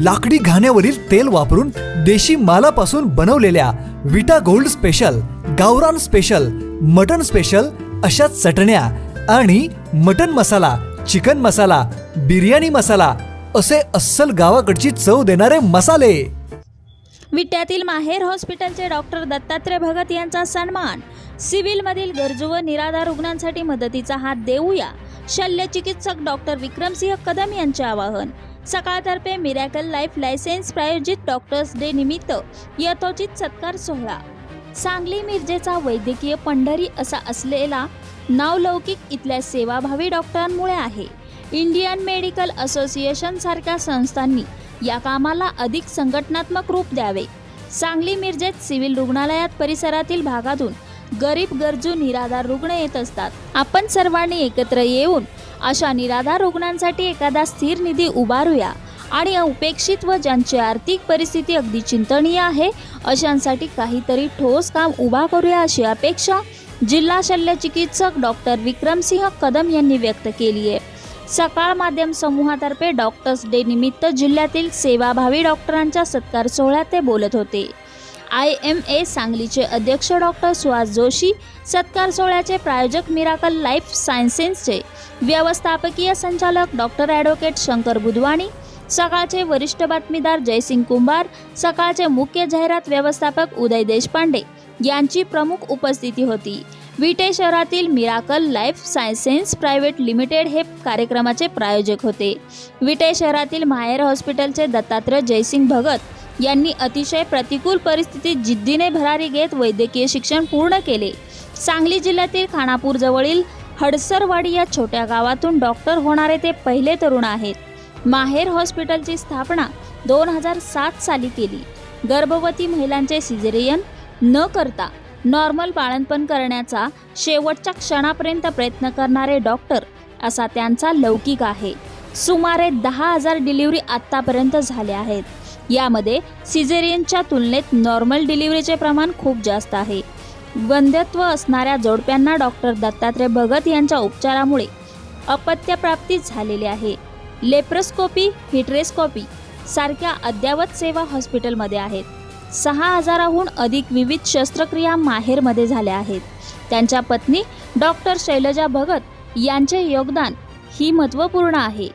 लाकडी घाण्यावरील तेल वापरून देशी मालापासून बनवलेल्या विटा गोल्ड स्पेशल गावरान स्पेशल मटन स्पेशल अशा चटण्या आणि मटन मसाला चिकन मसाला बिर्याणी मसाला असे अस्सल गावाकडची चव देणारे मसाले. विट्यातील माहेर हॉस्पिटलचे डॉक्टर दत्तात्रय भगत यांचा सन्मान. सिव्हिलमधील गरजू व निराधार रुग्णांसाठी मदतीचा हात देऊया शल्यचिकित्सक डॉक्टर विक्रमसिंह कदम यांचे आवाहन. सकाळतर्फे मिरॅकल लाईफ लायसेन्स प्रायोजित डॉक्टर्स डे निमित्त यथोचित सत्कार सोहळा. सांगली मिरजेचा वैद्यकीय पंढरी असा असलेला नावलौकिक इथल्या सेवाभावी डॉक्टरांमुळे आहे. इंडियन मेडिकल असोसिएशन सारख्या संस्थांनी या कामाला अधिक संघटनात्मक रूप द्यावे. सांगली मिरजेत सिव्हिल रुग्णालयात परिसरातील भागातून गरीब गरजू निराधार रुग्ण येत असतात. आपण सर्वांनी एकत्र येऊन अशा निराधार रुग्णांसाठी एखादा स्थिर निधी उभारूया. आणि उपेक्षित व ज्यांची आर्थिक परिस्थिती अगदी चिंतनीय आहे अशांसाठी काहीतरी ठोस काम उभा करूया अशी अपेक्षा जिल्हा शल्यचिकित्सक डॉक्टर विक्रमसिंह कदम यांनी व्यक्त केली आहे. सकाळ माध्यम समूहातर्फे डॉक्टर्स डे निमित्त जिल्ह्यातील सेवाभावी डॉक्टरांच्या सत्कार सोहळ्यात ते बोलत होते. आय एम ए सांगलीचे अध्यक्ष डॉक्टर सुहास जोशी सत्कार सोहळ्याचे प्रायोजक मिराकल लाईफ सायन्सेसचे व्यवस्थापकीय संचालक डॉक्टर ॲडव्होकेट शंकर बुधवाणी सकाळचे वरिष्ठ बातमीदार जयसिंग कुंभार सकाळचे मुख्य जाहिरात व्यवस्थापक उदय देशपांडे यांची प्रमुख उपस्थिती होती. विटे शहरातील Miracle Life Sciences Private Limited हे कार्यक्रमाचे प्रायोजक होते. विटे शहरातील माहेर हॉस्पिटलचे दत्तात्रय जयसिंग भगत यांनी अतिशय प्रतिकूल परिस्थितीत जिद्दीने भरारी घेत वैद्यकीय शिक्षण पूर्ण केले. सांगली जिल्ह्यातील खानापूर जवळील हडसरवाडी या छोट्या गावातून डॉक्टर होणारे ते पहिले तरुण आहेत. माहेर हॉस्पिटलची स्थापना दोन हजार सात साली केली. गर्भवती महिलांचे सिझेरियन न करता नॉर्मल बाळंतपण करण्याचा शेवटच्या क्षणापर्यंत प्रयत्न करणारे डॉक्टर असा त्यांचा लौकिक आहे. सुमारे दहा हजार डिलिव्हरी आत्तापर्यंत झाल्या आहेत. यामध्ये सिझेरियनच्या तुलनेत नॉर्मल डिलिव्हरीचे प्रमाण खूप जास्त आहे. वंध्यत्व असणाऱ्या जोडप्यांना डॉक्टर दत्तात्रय भगत यांच्या उपचारामुळे अपत्यप्राप्ती झालेली आहे. लेप्रोस्कोपी हिट्रेस्कोपी सारख्या अद्ययावत सेवा हॉस्पिटलमध्ये आहेत. सहा हजाराहून अधिक विविध शस्त्रक्रिया माहेरमध्ये झाल्या आहेत. त्यांच्या पत्नी डॉक्टर शैलजा भगत यांचे योगदान ही महत्त्वपूर्ण आहे.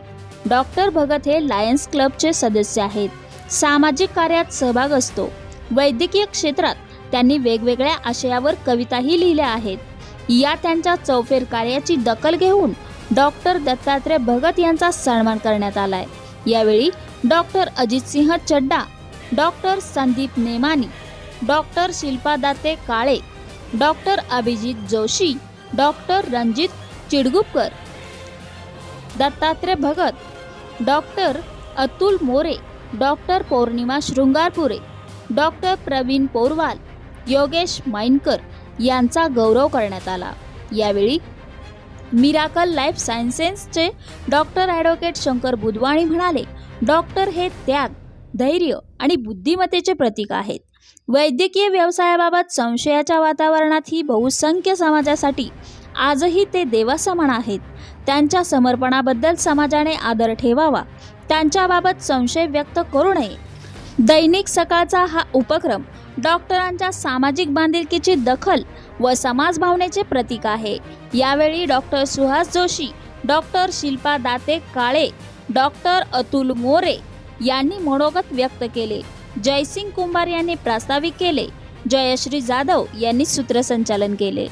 डॉक्टर भगत हे लायन्स क्लबचे सदस्य आहेत. सामाजिक कार्यात सहभाग असतो. वैद्यकीय क्षेत्रात त्यांनी वेगवेगळ्या आशयावर कविताही लिहिल्या आहेत. या त्यांच्या चौफेर कार्याची दखल घेऊन डॉक्टर दत्तात्रय भगत यांचा सन्मान करण्यात आलाय. यावेळी doctor Ajitsinh Chadda doctor Sandeep Nemani doctor Shilpa Date Kale doctor Abhijit Joshi doctor Ranjit Chidgupkar Dattatray Bhagat doctor Atul More doctor Pournima Shringarpure doctor Pravin Porwal Yogesh Mainkar यांचा गौरव करण्यात आला. यावेळी मिराकल लाईफ सायन्सेसचे doctor advocate Shankar Budhwani म्हणाले doctor हे त्याग धैर्य आणि बुद्धिमत्तेचे प्रतीक आहेत. वैद्यकीय व्यवसायाबाबत संशयाच्या वातावरणात ही बहुसंख्य समाजासाठी आजही ते देवासमान आहेत. त्यांच्या समर्पणाबद्दल समाजाने आदर ठेवावा त्यांच्याबाबत संशय व्यक्त करू नये. दैनिक सकाळचा हा उपक्रम डॉक्टरांच्या सामाजिक बांधिलकीची दखल व समाज भावनेचे प्रतीक आहे. यावेळी doctor Suhas Joshi doctor Shilpa Date Kale doctor Atul More यांनी मनोगत व्यक्त केले. जयसिंग कुंभार यांनी प्रास्ताविक केले. जयश्री जाधव यांनी सूत्रसंचालन केले.